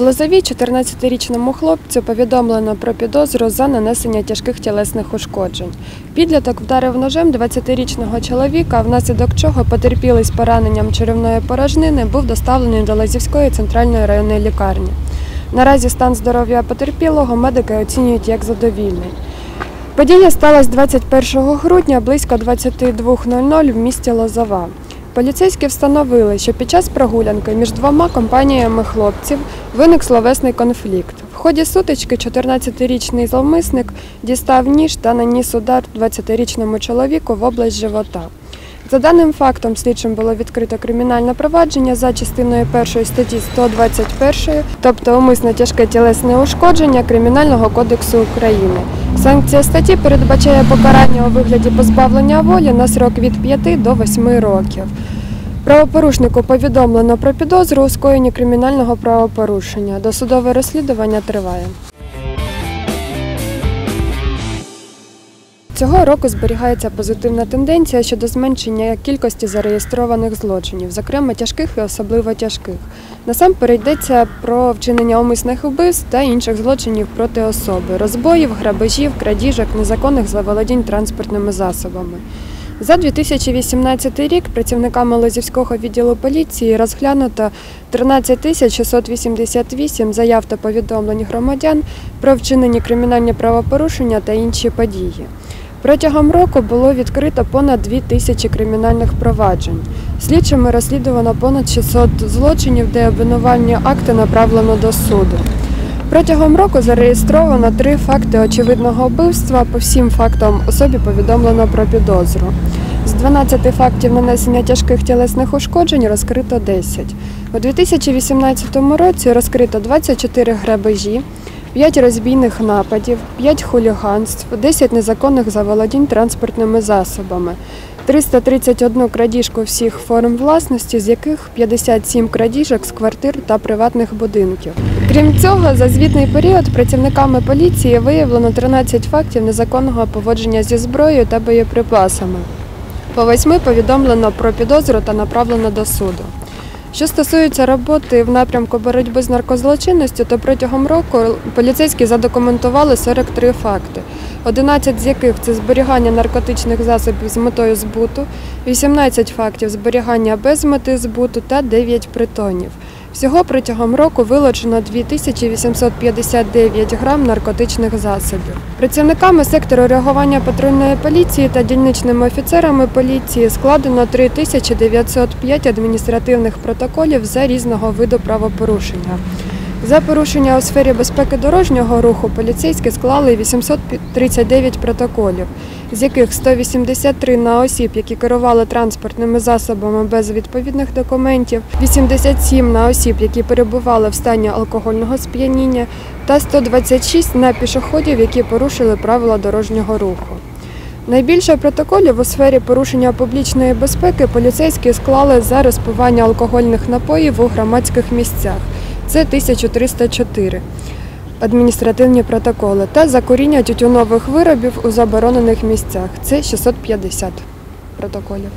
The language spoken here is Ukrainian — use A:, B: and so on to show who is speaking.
A: В Лозові 14-річному хлопцю повідомлено про підозру за нанесення тяжких тілесних ушкоджень. Підліток вдарив ножем 20-річного чоловіка, внаслідок чого потерпілий з пораненням черевної порожнини був доставлений до Лозівської центральної районної лікарні. Наразі стан здоров'я потерпілого медики оцінюють як задовільний. Подія сталася 21 грудня близько 22.00 в місті Лозова. Поліцейські встановили, що під час прогулянки між двома компаніями хлопців виник словесний конфлікт. В ході сутички 14-річний зловмисник дістав ніж та наніс удар 20-річному чоловіку в область живота. За даним фактом, слідчим було відкрито кримінальне провадження за частиною 1 статті 121, тобто умисне тяжке тілесне ушкодження Кримінального кодексу України. Санкція статті передбачає покарання у вигляді позбавлення волі на срок від 5 до 8 років. Правопорушнику повідомлено про підозру у скоєнні кримінального правопорушення. Досудове розслідування триває. Цього року зберігається позитивна тенденція щодо зменшення кількості зареєстрованих злочинів, зокрема тяжких і особливо тяжких. Насамперед йдеться про вчинення умисних вбивств та інших злочинів проти особи, розбоїв, грабежів, крадіжок, незаконних заволодінь транспортними засобами. За 2018 рік працівниками Лозівського відділу поліції розглянуто 13 тисяч 688 заяв та повідомлень громадян про вчинені кримінальні правопорушення та інші події. Протягом року було відкрито понад 2 тисячі кримінальних проваджень. Слідчими розслідувано понад 600 злочинів, де обвинувальні акти направлено до суду. Протягом року зареєстровано три факти очевидного вбивства. По всім фактам особі повідомлено про підозру. З 12 фактів нанесення тяжких тілесних ушкоджень розкрито 10. У 2018 році розкрито 24 грабежі, 5 розбійних нападів, 5 хуліганств, 10 незаконних заволодінь транспортними засобами, 331 крадіжку всіх форм власності, з яких 57 крадіжок з квартир та приватних будинків. Крім цього, за звітний період працівниками поліції виявлено 13 фактів незаконного поводження зі зброєю та боєприпасами. По восьми повідомлено про підозру та направлено до суду. Що стосується роботи в напрямку боротьби з наркозлочинністю, то протягом року поліцейські задокументували 43 факти, 11 з яких це зберігання наркотичних засобів з метою збуту, 18 фактів зберігання без мети збуту та 9 притонів. Всього протягом року вилучено 2859 грам наркотичних засобів. Працівниками сектору реагування патрульної поліції та дільничними офіцерами поліції складено 3905 адміністративних протоколів за різного виду правопорушення. За порушення у сфері безпеки дорожнього руху поліцейські склали 839 протоколів, з яких 183 на осіб, які керували транспортними засобами без відповідних документів, 87 на осіб, які перебували в стані алкогольного сп'яніння, та 126 на пішоходів, які порушили правила дорожнього руху. Найбільше протоколів у сфері порушення публічної безпеки поліцейські склали за розпивання алкогольних напоїв у громадських місцях. Це 1304 адміністративні протоколи та за куріння тютюнових виробів у заборонених місцях. Це 650 протоколів.